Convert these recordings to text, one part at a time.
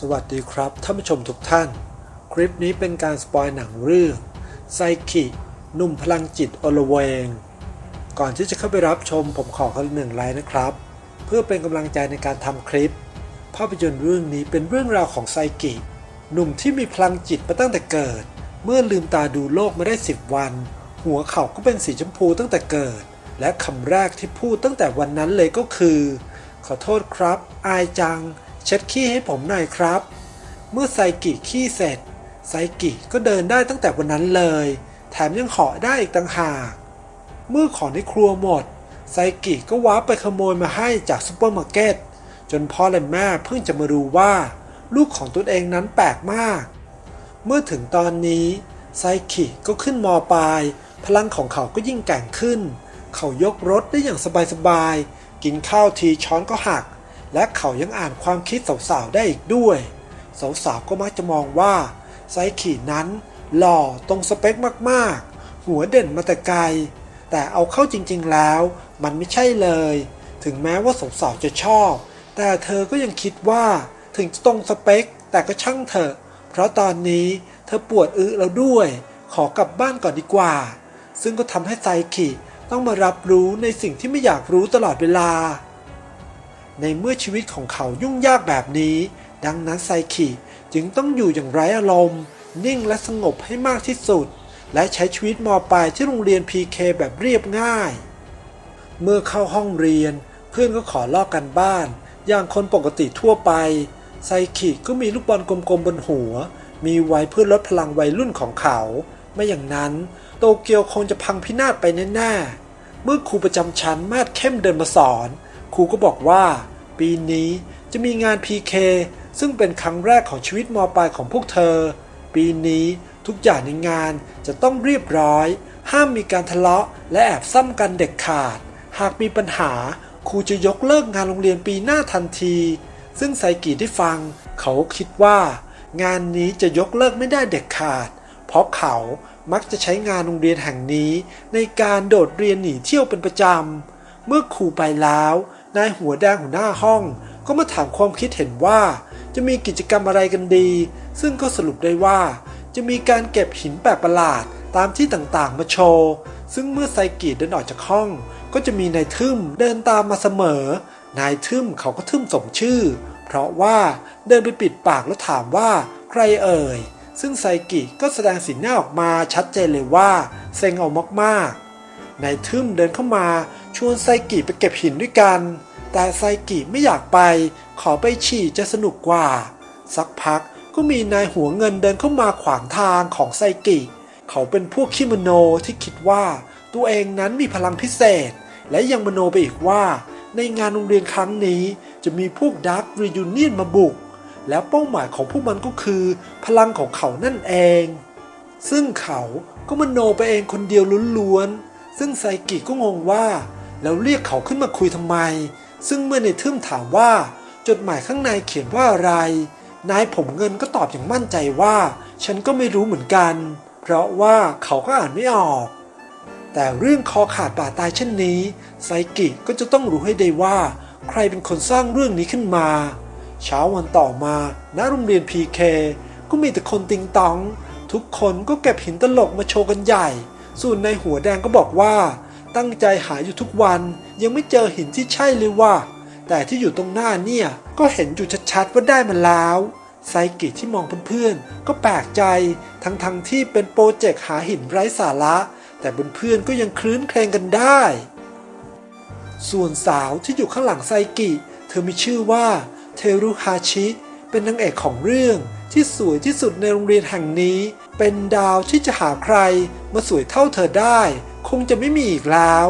สวัสดีครับท่านผู้ชมทุกท่าน คลิปนี้เป็นการสปอยหนังเรื่องไซคิหนุ่มพลังจิตอลเวง ก่อนที่จะเข้าไปรับชมผมขอคนหนึ่งไลค์นะครับ เพื่อเป็นกำลังใจในการทำคลิป ภาพยนตร์เรื่องนี้เป็นเรื่องราวของไซกิหนุ่มที่มีพลังจิตมาตั้งแต่เกิด เมื่อลืมตาดูโลกมาได้ 10 วัน หัวเขาก็เป็นสีชมพูตั้งแต่เกิด และคำแรกที่พูดตั้งแต่วันนั้นเลยก็คือ ขอโทษครับ อายจัง เช็ดขี้ให้ผมหน่อยครับ เมื่อไซกิขี้เสร็จ ไซกิก็เดินได้ตั้งแต่วันนั้นเลย แถมยังเหาะได้อีกต่างหาก เมื่อของในครัวหมด ไซกิก็ว้าไปขโมยมาให้จากซูเปอร์มาร์เก็ต จนพ่อและแม่เพิ่งจะมารู้ว่า ลูกของตนเองนั้นแปลกมาก เมื่อถึงตอนนี้ไซกิก็ขึ้นมอปลาย พลังของเขาก็ยิ่งแกร่งขึ้น เขายกรถได้อย่างสบายๆ กินข้าวทีช้อนก็หัก และเขายังอ่านความคิดสาวๆได้อีกด้วย สาวๆก็มักจะมองว่าไซกินั้น หล่อตรงสเปคมากๆ หัวเด่นมาแต่ไกล แต่เอาเข้าจริงๆแล้ว มันไม่ใช่เลย ถึงแม้ว่าสาวๆจะชอบ แต่เธอก็ยังคิดว่าถึงจะตรงสเปค แต่ก็ช่างเถอะ เพราะตอนนี้เธอปวดอึแล้วด้วย ขอกลับบ้านก่อนดีกว่า ซึ่งก็ทำให้ไซคิต้องมารับรู้ในสิ่งที่ไม่อยากรู้ตลอดเวลา ในเมื่อชีวิตของเขายุ่งยากแบบนี้ ดังนั้นไซคิจึงต้องอยู่อย่างไร้อารมณ์ นิ่งและสงบให้มากที่สุด และใช้ชีวิตมปลายที่โรงเรียน PK แบบเรียบง่าย เมื่อเข้าห้องเรียน เพื่อนก็ขอลอกกันบ้าน อย่างคนปกติทั่วไป ไซคิก็มีลูกบอลกลมๆบนหัว มีไว้เพื่อลดพลังวัยรุ่นของเขา ไม่อย่างนั้นโตเกียวคงจะพังพินาศไปแน่ๆเมื่อครูประจำชั้นมาดเข้มเดินมาสอน ครูก็บอกว่า ปีนี้จะมีงาน PK ซึ่งเป็นครั้งแรกของชีวิตมปลายของพวกเธอ ปีนี้ทุกอย่างในงานจะต้องเรียบร้อย ห้ามมีการทะเลาะและแอบซ้ำกันเด็ดขาด หากมีปัญหาครูจะยกเลิกงานโรงเรียนปีหน้าทันที ซึ่งไซกิได้ฟัง เขาคิดว่า งานนี้จะยกเลิกไม่ได้เด็ดขาด เพราะเขามักจะใช้งานโรงเรียนแห่งนี้ ในการโดดเรียนหนีเที่ยวเป็นประจำ เมื่อครูไปแล้ว นายหัวแดงหัวหน้าห้อง ก็มาถามความคิดเห็นว่า จะมีกิจกรรมอะไรกันดี ซึ่งก็สรุปได้ว่า จะมีการเก็บหินแปลกประหลาดตามที่ต่างๆ มาโชว์ ซึ่งเมื่อไซกิเดินออกจากห้อง ก็จะมีนายทึมเดินตามมาเสมอ นายทึมเขาก็ทึมสมชื่อ เพราะว่าเดินไปปิดปากแล้วถามว่าใครเอ่ย ซึ่งไซกิก็แสดงสีหน้าออกมาชัดเจนเลยว่าเซ็งเอามากๆ นายทึมเดินเข้ามาชวนไซกิไปเก็บหินด้วยกัน แต่ไซกิไม่อยากไป ขอไปฉี่จะสนุกกว่า สักพักก็มีนายหัวเงินเดินเข้ามาขวางทางของไซกิ เขาเป็นพวกขี้มโนที่คิดว่าตัวเองนั้นมีพลังพิเศษ และยังมโนไปอีกว่า ในงานโรงเรียนครั้งนี้จะมีพวกดักรียูเนียนมาบุก แล้วเป้าหมายของพวกมันก็คือ พลังของเขานั่นเอง ซึ่งเขาก็มโนไปเองคนเดียวล้วนๆ ซึ่งไซกิก็งงว่าแล้วเรียกเขาขึ้นมาคุยทำไม ซึ่งเมื่อในทึมถามว่า จดหมายข้างในเขียนว่าอะไร นายผมเงินก็ตอบอย่างมั่นใจว่า ฉันก็ไม่รู้เหมือนกัน เพราะว่าเขาก็อ่านไม่ออก แต่เรื่องคอขาดบาดตายเช่นนี้ ไซกิก็จะต้องรู้ให้ได้ว่า ใครเป็นคนสร้างเรื่องนี้ขึ้นมา เช้าวันต่อมาณโรงเรียน PK ก็มีแต่คนติงตอง ทุกคนก็เก็บหินตลกมาโชว์กันใหญ่ ส่วนในหัวแดงก็บอกว่า ตั้งใจหาอยู่ทุกวันยังไม่เจอหินที่ใช่เลยว่า แต่ที่อยู่ตรงหน้าเนี่ยก็เห็นอยู่ชัดๆว่าได้มาแล้วไซกิที่มองเพื่อนๆ ก็แปลกใจทั้งๆทที่เป็นโปรเจกต์หาหินไร้สาระ แต่เพื่อนๆก็ยังคลื้นเครงกันได้ ส่วนสาวที่อยู่ข้างหลังไซกิ เธอมีชื่อว่าเทรุฮาชิ เป็นนางเอกของเรื่องที่สวยที่สุดในโรงเรียนแห่งนี้ เป็นดาวที่จะหาใครมาสวยเท่าเธอได้ คงจะไม่มีอีกแล้ว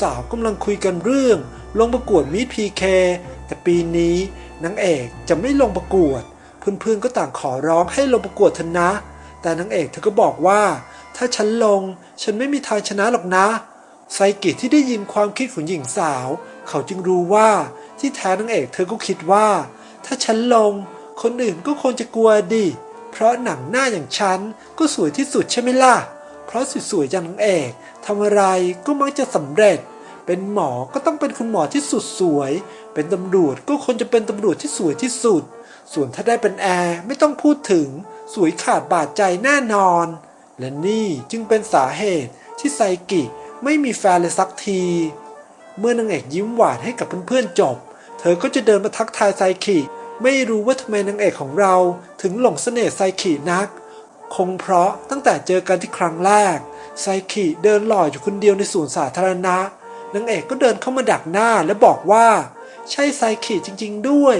สาวๆกำลังคุยกันเรื่อง ลงประกวดมิดพีเคแต่ปีนี้นางเอกจะไม่ลงประกวด เพื่อนๆก็ต่างขอร้องให้ลงประกวดเถอะนะ แต่นางเอกเธอก็บอกว่า ถ้าฉันลงฉันไม่มีทางชนะหรอกนะ ไซกิที่ได้ยินความคิดของหญิงสาว เขาจึงรู้ว่าที่แท้นางเอกเธอก็คิดว่า ถ้าฉันลง คนอื่นก็คงจะกลัวดิ เพราะหนังหน้าอย่างฉันก็สวยที่สุดใช่ไหมล่ะ เพราะสวยๆอย่างนางเอกทำอะไรก็มักจะสำเร็จ เป็นหมอก็ต้องเป็นคุณหมอที่สุดสวย เป็นตำรวจก็ควรจะเป็นตำรวจที่สวยที่สุด ส่วนถ้าได้เป็นแอร์ไม่ต้องพูดถึง สวยขาดบาดใจแน่นอน และนี่จึงเป็นสาเหตุที่ไซกิไม่มีแฟนเลยสักที เมื่อนางเอกยิ้มหวานให้กับเพื่อนๆจบ เธอก็จะเดินมาทักทายไซคิ ไม่รู้ว่าทำไมนางเอกของเราถึงหลงเสน่ห์ไซคินัก คงเพราะตั้งแต่เจอกันที่ครั้งแรก ไซคิเดินหล่ออยู่คนเดียวในสวนสาธารณะนางเอกก็เดินเข้ามาดักหน้าและบอกว่า ใช่ไซคิจริง ๆ ด้วย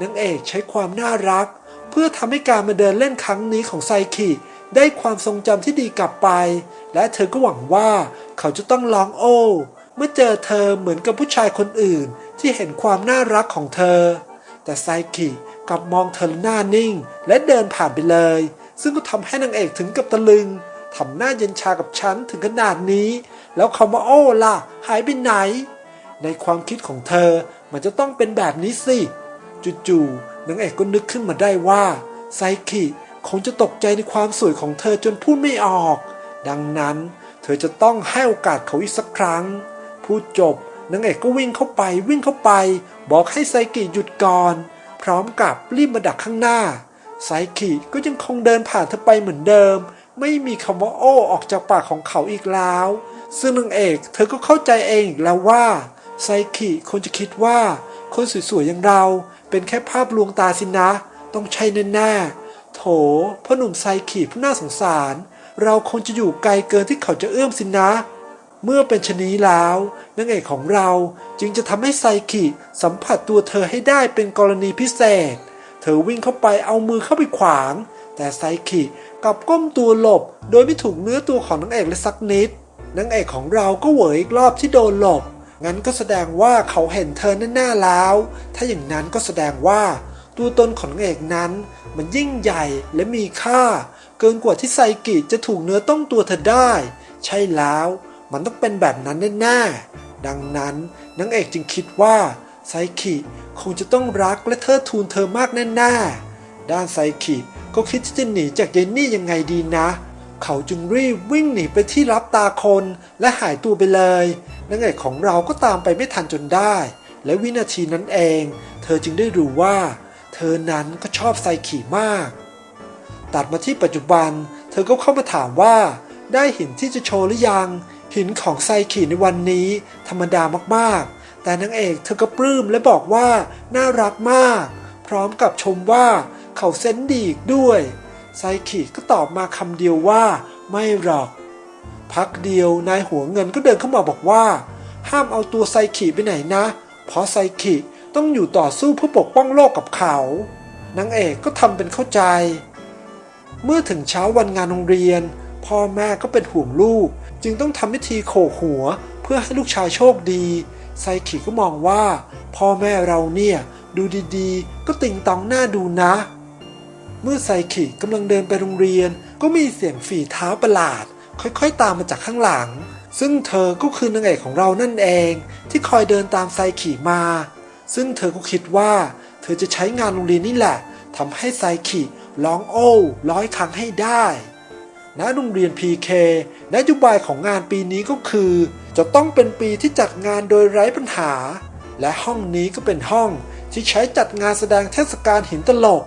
นางเอกใช้ความน่ารัก เพื่อทำให้การมาเดินเล่นครั้งนี้ของไซคิได้ความทรงจำที่ดีกลับไป และเธอก็หวังว่าเขาจะต้องร้องโอ้ เมื่อเจอเธอเหมือนกับผู้ชายคนอื่นที่เห็นความน่ารักของเธอ แต่ไซคิกลับมองเธอหน้านิ่ง และเดินผ่านไปเลย ซึ่งก็ทำให้นางเอกถึงกับตะลึงทำหน้าเย็นชากับฉันถึงขนาดนี้ แล้วคำว่าโอ้ล่ะ หายไปไหน ในความคิดของเธอมันจะต้องเป็นแบบนี้สิ จู่ๆนางเอกก็นึกขึ้นมาได้ว่าไซคิคงจะตกใจในความสวยของเธอจนพูดไม่ออก ดังนั้น เธอจะต้องให้โอกาสเขาอีกสักครั้ง พูดจบ นางเอกก็วิ่งเข้าไปวิ่งเข้าไป บอกให้ไซกิหยุดก่อน พร้อมกับรีบมาดักข้างหน้า ไซคิก็ยังคงเดินผ่านเธอไปเหมือนเดิม ไม่มีคำว่าโอ้ออกจากปากของเขาอีกแล้ว ซึ่งนางเอกเธอก็เข้าใจเองอีกแล้วว่าไซคิคงจะคิดว่า คนสวยๆอย่างเราเป็นแค่ภาพลวงตาสินะ ต้องใช่แน่ๆโถพ่อหนุ่มไซคิผู้น่าสงสาร เราคงจะอยู่ไกลเกินที่เขาจะเอื้อมสินะ เมื่อเป็นชนีแล้วนางเอกของเราจึงจะทำให้ไซคิสัมผัสตัวเธอให้ได้เป็นกรณีพิเศษ เธอวิ่งเข้าไปเอามือเข้าไปขวาง แต่ไซคิกลับก้มตัวหลบ โดยไม่ถูกเนื้อตัวของนางเอกเลยสักนิดนางเอกของเราก็เหวออีกรอบที่โดนหลบ งั้นก็แสดงว่าเขาเห็นเธอแน่ๆแล้ว ถ้าอย่างนั้นก็แสดงว่าตัวตนของนางเอกนั้น มันยิ่งใหญ่และมีค่า เกินกว่าที่ไซกิจะถูกเนื้อต้องตัวเธอได้ ใช่แล้ว มันต้องเป็นแบบนั้นแน่ๆดังนั้นนางเอกจึงคิดว่าไซคิคงจะต้องรักและเทิดทูนเธอมากแน่ๆด้านไซคิก็คิดจะหนีจากเยนนี่ยังไงดีนะ เขาจึงรีบวิ่งหนีไปที่รับตาคนและหายตัวไปเลยนางเอกของเราก็ตามไปไม่ทันจนได้ และวินาทีนั้นเอง เธอจึงได้รู้ว่า เธอนั้นก็ชอบไซคิมาก ตัดมาที่ปัจจุบัน เธอก็เข้ามาถามว่า ได้เหินที่จะโชว์หรือยัง หินของไซคิในวันนี้ ธรรมดามากๆ แต่นางเอกเธอก็ปลื้มและบอกว่า น่ารักมาก พร้อมกับชมว่าเขาเซนดีอีกด้วย ไซคิก็ตอบมาคำเดียวว่า ไม่หรอก พักเดียวนายหัวเงินก็เดินเข้ามาบอกว่า ห้ามเอาตัวไซคิไปไหนนะ เพราะไซคิต้องอยู่ต่อสู้เพื่อปกป้องโลกกับเขานางเอกก็ทำเป็นเข้าใจ เมื่อถึงเช้าวันงานโรงเรียน พ่อแม่ก็เป็นห่วงลูก จึงต้องทำพิธีโขกหัว เพื่อให้ลูกชายโชคดี ไซคิก็มองว่า พ่อแม่เราเนี่ย ดูดีๆ ก็ติงตองหน้าดูนะ เมื่อไซคิกำลังเดินไปโรงเรียน ก็มีเสียงฝีเท้าประหลาด ค่อยๆ ตามมาจากข้างหลัง ซึ่งเธอก็คือนางเอกของเรานั่นเอง ที่คอยเดินตามไซคิมา ซึ่งเธอก็คิดว่า เธอจะใช้งานโรงเรียนนี่แหละทำให้ไซคิร้องโอ้ร้อยครั้งให้ได้ ณโรงเรียน PK นโยบายของงานปีนี้ก็คือ จะต้องเป็นปีที่จัดงานโดยไร้ปัญหา และห้องนี้ก็เป็นห้องที่ใช้จัดงานแสดงเทศกาลหินตลก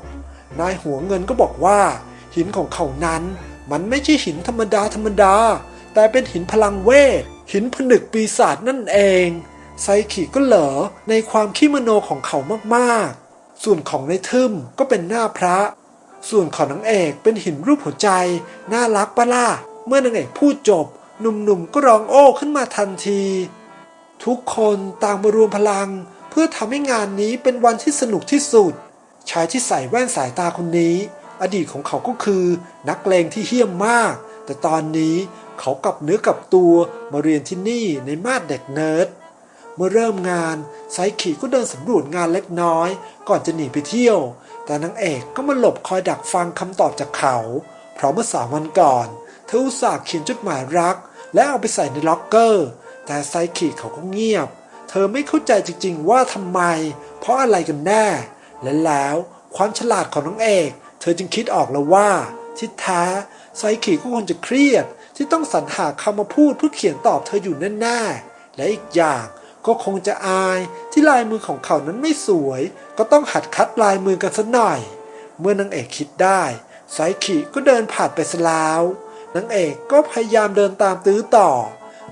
นายหัวเงินก็บอกว่า หินของเขานั้น มันไม่ใช่หินธรรมดาธรรมดา แต่เป็นหินพลังเวท หินผนึกปีศาจนั่นเอง ไซคิก็เหลอในความขี้มโนของเขามากๆ ส่วนของในทึมก็เป็นหน้าพระ ส่วนของนางเอกเป็นหินรูปหัวใจ น่ารักปะล่ะ เมื่อนางเอกพูดจบ หนุ่มๆก็ร้องโอ้ขึ้นมาทันที ทุกคนต่างมารวมพลัง เพื่อทำให้งานนี้เป็นวันที่สนุกที่สุด ชายที่ใส่แว่นสายตาคนนี้ อดีตของเขาก็คือนักเลงที่เหี้ยมมาก แต่ตอนนี้เขากลับเนื้อกลับตัวมาเรียนที่นี่ในมาดเด็กเนิร์ดเมื่อเริ่มงานไซคิก็เดินสำรวจงานเล็กน้อย ก่อนจะหนีไปเที่ยว แต่นางเอกก็มาหลบคอยดักฟังคำตอบจากเขา เพราะเมื่อสามวันก่อน เธออุตส่าห์เขียนจดหมายรัก และเอาไปใส่ในล็อกเกอร์ แต่ไซคิเขาก็เงียบ เธอไม่เข้าใจจริงๆว่าทำไม เพราะอะไรกันแน่ และแล้วความฉลาดของน้องเอก เธอจึงคิดออกแล้วว่าที่แท้ไซคิก็คงจะเครียด ที่ต้องสรรหาคำมาพูดเพื่อเขียนตอบเธออยู่แน่ๆและอีกอย่าง ก็คงจะอายที่ลายมือของเขานั้นไม่สวย ก็ต้องหัดคัดลายมือกันสักหน่อย เมื่อนางเอกคิดได้ไซคิก็เดินผ่านไปสลาวนางเอกก็พยายามเดินตามตื้อต่อ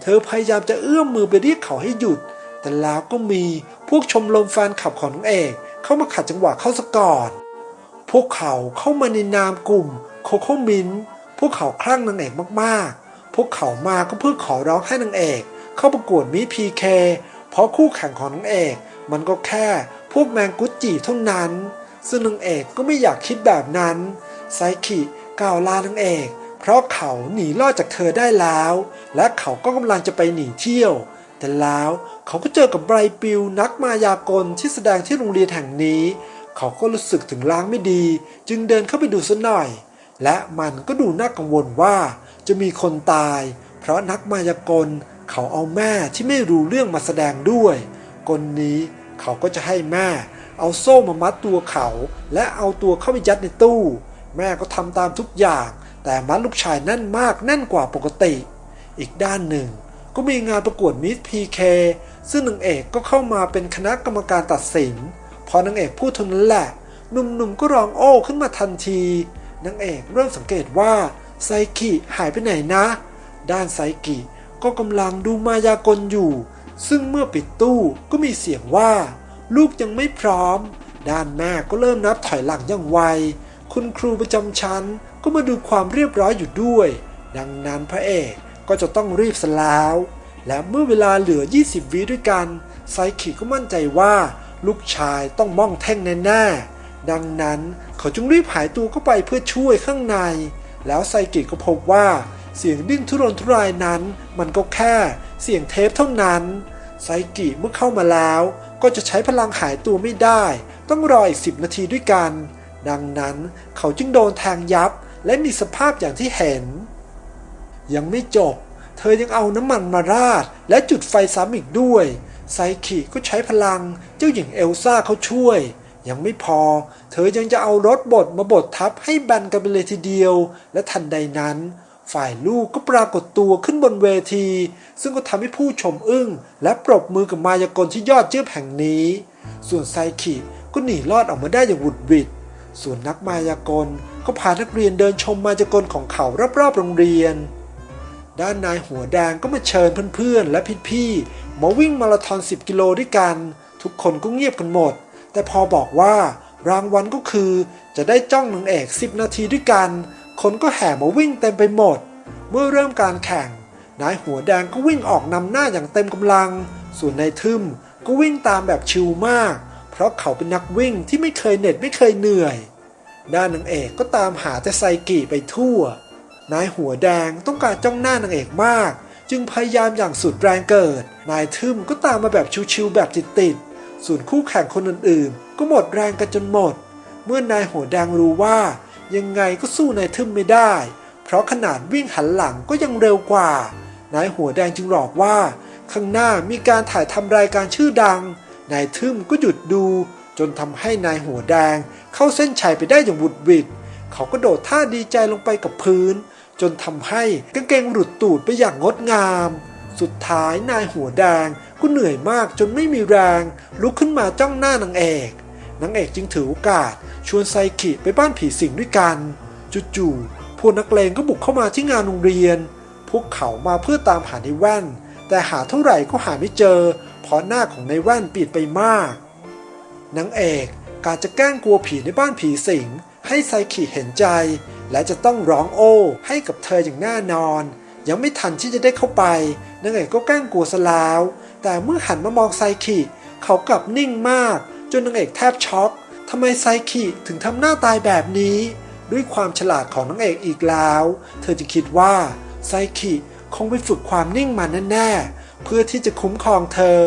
เธอพยายามจะเอื้อมมือไปเรียกเขาให้หยุด แต่แล้วก็มีพวกชมรมแฟนคลับของนางเอกเข้ามาขัดจังหวะเข้าสก่อน พวกเขาเข้ามาในนามกลุ่มโคโคมิน พวกเขาคลั่งนางเอกมากๆ พวกเขามาก็เพื่อขอร้องให้นางเอก เข้าประกวดมิพีเค เพราะคู่แข่งของนางเอก มันก็แค่พวกแมงกุจิเท่านั้น ซึ่งนางเอกก็ไม่อยากคิดแบบนั้น ไซคิกล่าวลานางเอก เพราะเขาหนีรอดจากเธอได้แล้ว และเขาก็กำลังจะไปหนีเที่ยว แต่แล้วเขาก็เจอกับไบรปิวนักมายากลที่แสดงที่โรงเรียนแห่งนี้ เขาก็รู้สึกถึงล้างไม่ดี จึงเดินเข้าไปดูสักหน่อย และมันก็ดูน่ากังวลว่าจะมีคนตาย เพราะนักมายากล เขาเอาแม่ที่ไม่รู้เรื่องมาแสดงด้วยกลนี้เขาก็จะให้แม่ เอาโซ่มามัดตัวเขา และเอาตัวเข้าไปยัดในตู้ แม่ก็ทำตามทุกอย่าง แต่มัดลูกชายแน่นมากแน่นกว่าปกติ อีกด้านหนึ่ง ก็มีงานประกวดมิสพีเคซึ่งนางเอกก็เข้ามาเป็นคณะกรรมการตัดสิน พอนางเอกพูดเท่านั้นแหละหนุ่มๆก็ร้องโอ้ขึ้นมาทันทีนางเอกเริ่มสังเกตว่าไซกิหายไปไหนนะ ด้านไซกิ ก็กำลังดูมายากลอยู่ ซึ่งเมื่อปิดตู้ก็มีเสียงว่า ลูกยังไม่พร้อม ด้านแม่ก็เริ่มนับถอยหลังอย่างไว คุณครูประจำชั้นก็มาดูความเรียบร้อยอยู่ด้วย ดังนั้นพระเอกก็จะต้องรีบสแล้วและเมื่อเวลาเหลือ 20 วิด้วยกัน ไซคิก็มั่นใจว่า ลูกชายต้องม่องแท่งแน่ๆดังนั้นเขาจึงรีบหายตัวเข้าไปเพื่อช่วยข้างใน แล้วไซกิก็พบว่า เสียงดิ้นทุรนทุรายนั้น มันก็แค่เสียงเทปเท่านั้นไซกิเมื่อเข้ามาแล้ว ก็จะใช้พลังหายตัวไม่ได้ ต้องรออีกสิบนาทีด้วยกัน ดังนั้นเขาจึงโดนแทงยับและมีสภาพอย่างที่เห็น ยังไม่จบ เธอยังเอาน้ำมันมาราด และจุดไฟซ้ำอีกด้วยไซคิก็ใช้พลังเจ้าหญิงเอลซ่าเขาช่วย ยังไม่พอ เธอยังจะเอารถบดมาบดทับให้แบนกันไปเลยทีเดียว และทันใดนั้น ฝ่ายลูกก็ปรากฏตัวขึ้นบนเวที ซึ่งก็ทำให้ผู้ชมอึ้ง และปรบมือกับมายากลที่ยอดเยี่ยมแห่งนี้ ส่วนไซคิก็หนีรอดออกมาได้อย่างหวุดหวิด ส่วนนักมายากลก็พานักเรียนเดินชมมายากลของเขารอบๆโรงเรียน ด้านนายหัวแดงก็มาเชิญเพื่อนๆ และพี่ๆมาวิ่งมาราธอน 10 กิโลด้วยกัน ทุกคนก็เงียบกันหมด แต่พอบอกว่ารางวัลก็คือจะได้จ้องนางเอก 10 นาทีด้วยกัน คนก็แห่มาวิ่งเต็มไปหมด เมื่อเริ่มการแข่ง นายหัวแดงก็วิ่งออกนำหน้าอย่างเต็มกำลัง ส่วนนายทึมก็วิ่งตามแบบชิลมาก เพราะเขาเป็นนักวิ่งที่ไม่เคยเหน็ดไม่เคยเหนื่อย ด้านนางเอกก็ตามหาแต่ไซกิไปทั่ว นายหัวแดงต้องการจ้องหน้านางเอกมาก จึงพยายามอย่างสุดแรงเกิด นายทึมก็ตามมาแบบชิวๆแบบติดๆส่วนคู่แข่งคนอื่นๆ ก็หมดแรงกันจนหมด เมื่อนายหัวแดงรู้ว่า ยังไงก็สู้นายทึมไม่ได้ เพราะขนาดวิ่งหันหลังก็ยังเร็วกว่า นายหัวแดงจึงบอกว่า ข้างหน้ามีการถ่ายทำรายการชื่อดัง นายทึมก็หยุดดู จนทำให้นายหัวแดง เข้าเส้นชัยไปได้อย่างบุดบิดเขาก็โดดท่าดีใจลงไปกับพื้น จนทำให้กางเกงหลุดตูดไปอย่างงดงาม สุดท้ายนายหัวแดงก็เหนื่อยมากจนไม่มีแรง ลุกขึ้นมาจ้องหน้านางเอก นางเอกจึงถือโอกาส ชวนไซคิไปบ้านผีสิงด้วยกันจู่ๆพวกนักเลงก็บุกเข้ามาที่งานโรงเรียน พวกเขามาเพื่อตามหาในแว่น แต่หาเท่าไหร่ก็หาไม่เจอ เพราะหน้าของในแว่นปิดไปมากนางเอกกาจะแกล้งกลัวผีในบ้านผีสิง ให้ไซคิเห็นใจ และจะต้องร้องโอ้ให้กับเธออย่างแน่นอน ยังไม่ทันที่จะได้เข้าไปนางเอกก็แกล้งกลัวซะแล้ว แต่เมื่อหันมามองไซคิเขากลับนิ่งมาก จนนางเอกแทบช็อกทำไมไซคิถึงทำหน้าตายแบบนี้ ด้วยความฉลาดของนางเอกอีกแล้ว เธอจะคิดว่าไซคิคงไปฝึกความนิ่งมาแน่ๆ เพื่อที่จะคุ้มครองเธอ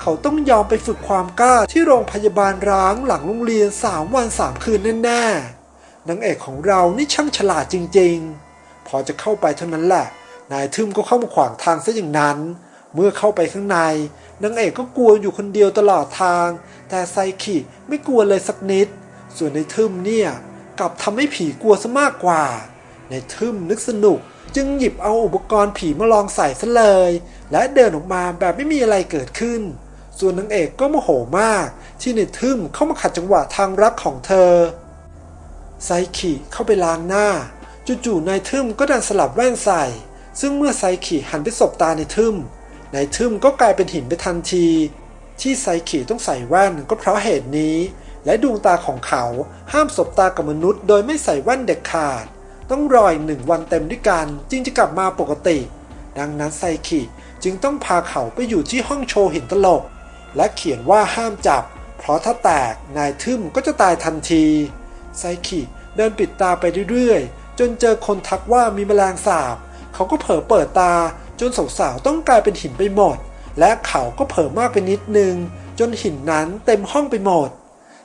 เขาต้องยอมไปฝึกความกล้าที่โรงพยาบาลร้างหลังโรงเรียนสามวันสามคืนแน่ๆนางเอกของเรานี่ช่างฉลาดจริงๆ พอจะเข้าไปเท่านั้นแหละ นายทึมก็เข้ามาขวางทางซะอย่างนั้น เมื่อเข้าไปข้างในนางเอกก็กลัวอยู่คนเดียวตลอดทาง แต่ไซคิไม่กลัวเลยสักนิด ส่วนในทึมเนี่ยกลับทำให้ผีกลัวซะมากกว่า ในทึมนึกสนุกจึงหยิบเอาอุปกรณ์ผีมาลองใส่ซะเลย และเดินออกมาแบบไม่มีอะไรเกิดขึ้น ส่วนนางเอกก็โมโหมากที่ในทึมเข้ามาขัดจังหวะทางรักของเธอ ไซคิเข้าไปล้างหน้าจู่ๆนายทึมก็ดันสลับแว่นใส่ ซึ่งเมื่อไซคิหันไปสบตาในทึม นายทึมก็กลายเป็นหินไปทันที ที่ไซคิต้องใส่แว่นก็เพราะเหตุนี้ และดวงตาของเขาห้ามสบตากับมนุษย์ โดยไม่ใส่แว่นเด็ดขาด ต้องรออีกหนึ่งวันเต็มด้วยกันจึงจะกลับมาปกติ ดังนั้นไซคิจึงต้องพาเขาไปอยู่ที่ห้องโชว์หินตลก และเขียนว่าห้ามจับ เพราะถ้าแตกนายทึมก็จะตายทันทีไซคิเดินปิดตาไปเรื่อยๆ จนเจอคนทักว่ามีแมลงสาบ เขาก็เผลอเปิดตา จนสาวๆต้องกลายเป็นหินไปหมด และเขาก็เผลอมากไปนิดนึง จนหินนั้นเต็มห้องไปหมด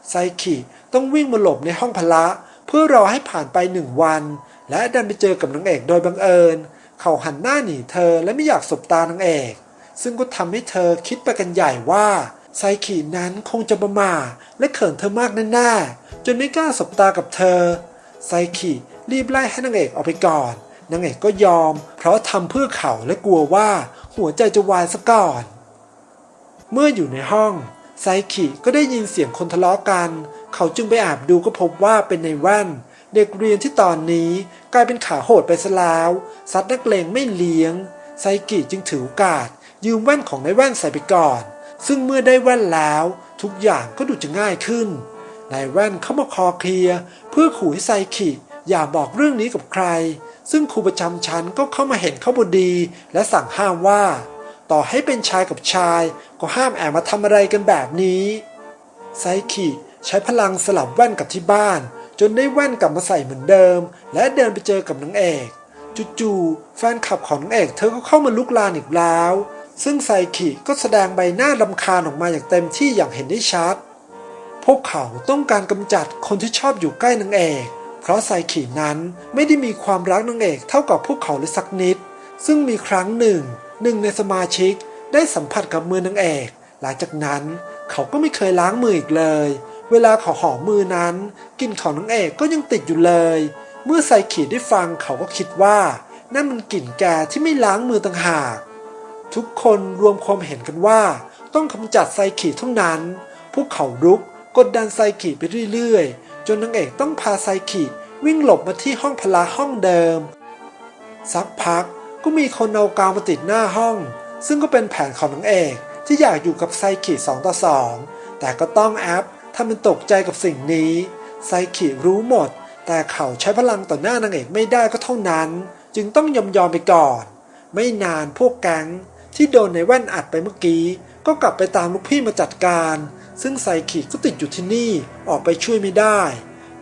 ไซคิต้องวิ่งมาหลบในห้องพละ เพื่อรอให้ผ่านไปหนึ่งวัน และดันไปเจอกับนางเอกโดยบังเอิญ เขาหันหน้าหนีเธอและไม่อยากสบตานางเอก ซึ่งก็ทำให้เธอคิดไปกันใหญ่ว่าไซคินั้นคงจะประมาและเขินเธอมากแน่ๆจนไม่กล้าสบตากับเธอไซคิรีบไล่ให้นางเอกออกไปก่อน นางเอกก็ยอม เพราะทำเพื่อเขาและกลัวว่า หัวใจจะวายซะก่อน เมื่ออยู่ในห้องไซคิก็ได้ยินเสียงคนทะเลาะกัน เขาจึงไปอาบดูก็พบว่าเป็นในแว่นเด็กเรียนที่ตอนนี้กลายเป็นขาโหดไปซะแล้วซัดนักเลงไม่เลี้ยง ไซกิจึงถือโอกาส ยืมแว่นของในแว่นใส่ไปก่อน ซึ่งเมื่อได้แว่นแล้ว ทุกอย่างก็ดูจะง่ายขึ้นนายแว่นเข้ามาคอเคลียเพื่อขู่ให้ไซคิอย่าบอกเรื่องนี้กับใคร ซึ่งครูประจำชั้นก็เข้ามาเห็นเข้าบดี และสั่งห้ามว่า ต่อให้เป็นชายกับชาย ก็ห้ามแอบมาทำอะไรกันแบบนี้ไซคิใช้พลังสลับแว่นกับที่บ้าน จนได้แว่นกลับมาใส่เหมือนเดิม และเดินไปเจอกับนางเอกจู่ๆแฟนคลับของนางเอกเธอก็เข้ามาลุกลานอีกแล้ว ซึ่งไซคิก็แสดงใบหน้าลำคาญออกมาอย่างเต็มที่อย่างเห็นได้ชัด พวกเขาต้องการกำจัดคนที่ชอบอยู่ใกล้นางเอก เพราะไซคินั้นไม่ได้มีความรักนางเอกเท่ากับพวกเขาเลยสักนิด ซึ่งมีครั้งหนึ่ง หนึ่งในสมาชิกได้สัมผัสกับมือนางเอก หลังจากนั้นเขาก็ไม่เคยล้างมืออีกเลย เวลาเขาหอมมือนั้นกลิ่นของนางเอกก็ยังติดอยู่เลย เมื่อไซคิได้ฟังเขาก็คิดว่านั่นมันกลิ่นแกที่ไม่ล้างมือต่างหาก ทุกคนรวมความเห็นกันว่า ต้องกำจัดไซคิเท่านั้น พวกเขารุกกดดันไซคิไปเรื่อยๆ จนนางเอกต้องพาไซคิวิ่งหลบมาที่ห้องพลาห้องเดิม สักพักก็มีคนเอากาวมาติดหน้าห้อง ซึ่งก็เป็นแผนของนางเอกที่อยากอยู่กับไซคิสองต่อสองแต่ก็ต้องแอปทำเป็นตกใจกับสิ่งนี้ไซคิรู้หมด แต่เขาใช้พลังต่อหน้านางเอกไม่ได้ก็เท่านั้น จึงต้องยอมยอมไปก่อน ไม่นานพวกแก๊งที่โดนในแว่นอัดไปเมื่อกี้ ก็กลับไปตามลูกพี่มาจัดการ ซึ่งไซคิก็ติดอยู่ที่นี่ออกไปช่วยไม่ได้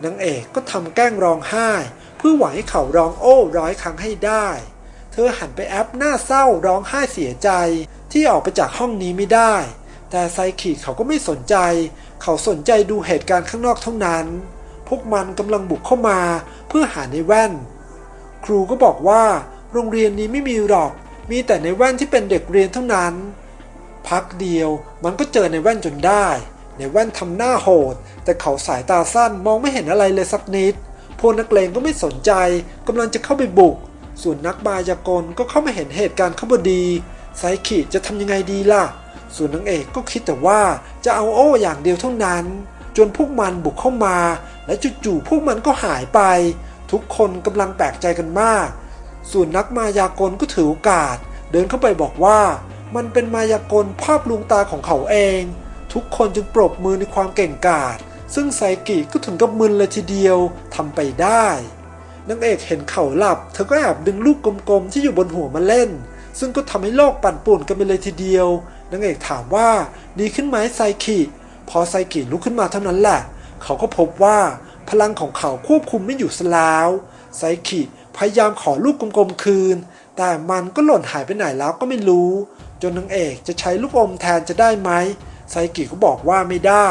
นางเอกก็ทำแกล้งร้องไห้ เพื่อหวังให้เขาร้องโอ้ร้อยครั้งให้ได้ เธอหันไปแอปหน้าเศร้าร้องไห้เสียใจที่ออกไปจากห้องนี้ไม่ได้ แต่ไซคิเขาก็ไม่สนใจ เขาสนใจดูเหตุการณ์ข้างนอกเท่านั้น พวกมันกำลังบุกเข้ามาเพื่อหาในแว่น ครูก็บอกว่า โรงเรียนนี้ไม่มีหรอก มีแต่ในแว่นที่เป็นเด็กเรียนเท่านั้น พักเดียวมันก็เจอในแว่นจนได้ ในแว่นทำหน้าโหด แต่เขาสายตาสั้นมองไม่เห็นอะไรเลยสักนิด พวกนักเลงก็ไม่สนใจกำลังจะเข้าไปบุก ส่วนนักบายากลก็เข้ามาเห็นเหตุการณ์ข้าพอดีไซคิจะทำยังไงดีล่ะ ส่วนนางเอกก็คิดแต่ว่าจะเอาโอ้อย่างเดียวเท่านั้น จนพวกมันบุกเข้ามา และจู่ๆพวกมันก็หายไป ทุกคนกำลังแปลกใจกันมาก ส่วนนักมายากลก็ถือโอกาส เดินเข้าไปบอกว่า มันเป็นมายากลภาพลวงตาของเขาเอง ทุกคนจึงปรบมือในความเก่งกาจซึ่งไซกิก็ถึงกับมึนเลยทีเดียวทำไปได้นางเอกเห็นเขาหลับ เธอก็แอบดึงลูกกลมๆที่อยู่บนหัวมาเล่น ซึ่งก็ทำให้โลกปั่นป่วนกันไปเลยทีเดียวนางเอกถามว่าดีขึ้นไหมไซกิพอไซกิลุกขึ้นมาเท่านั้นแหละ เขาก็พบว่าพลังของเขาควบคุมไม่อยู่ซะแล้วไซกิพยายามขอลูกกลมๆคืน แต่มันก็หล่นหายไปไหนแล้วก็ไม่รู้ จนนางเอกจะใช้ลูกอมแทนจะได้ไหมไซกิก็บอกว่าไม่ได้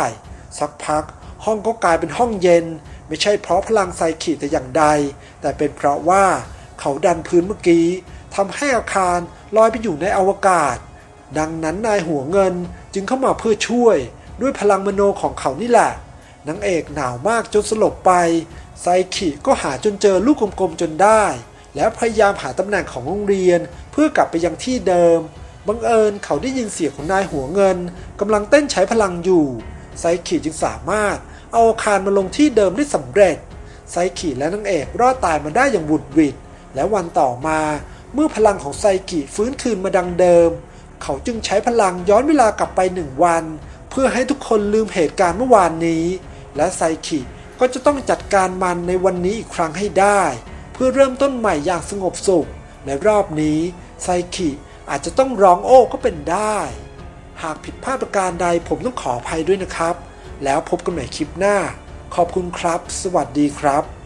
สักพักห้องก็กลายเป็นห้องเย็น ไม่ใช่เพราะพลังไซคิแต่อย่างใด แต่เป็นเพราะว่าเขาดันพื้นเมื่อกี้ทำให้อาคารลอยไปอยู่ในอวกาศ ดังนั้นนายหัวเงินจึงเข้ามาเพื่อช่วย ด้วยพลังมโนของเขานี่แหละนางเอกหนาวมากจนสลบไป ไซคิก็หาจนเจอลูกกลมๆจนได้ แล้วพยายามหาตำแหน่งของโรงเรียนเพื่อกลับไปยังที่เดิม บังเอิญเขาได้ยินเสียงของนายหัวเงินกำลังเต้นใช้พลังอยู่ ไซคิจึงสามารถเอาอาคารมาลงที่เดิมได้สำเร็จ ไซคิและนางเอกรอดตายมาได้อย่างบุดวิดและวันต่อมาเมื่อพลังของไซกิฟื้นคืนมาดังเดิม เขาจึงใช้พลังย้อนเวลากลับไปหนึ่งวัน เพื่อให้ทุกคนลืมเหตุการณ์เมื่อวานนี้ และไซคิก็จะต้องจัดการมันในวันนี้อีกครั้งให้ได้ เพื่อเริ่มต้นใหม่อย่างสงบสุข และรอบนี้ไซคิ อาจจะต้องร้องโอ้ก็เป็นได้ หากผิดพลาดประการใดผมต้องขออภัยด้วยนะครับ แล้วพบกันใหม่คลิปหน้า ขอบคุณครับ สวัสดีครับ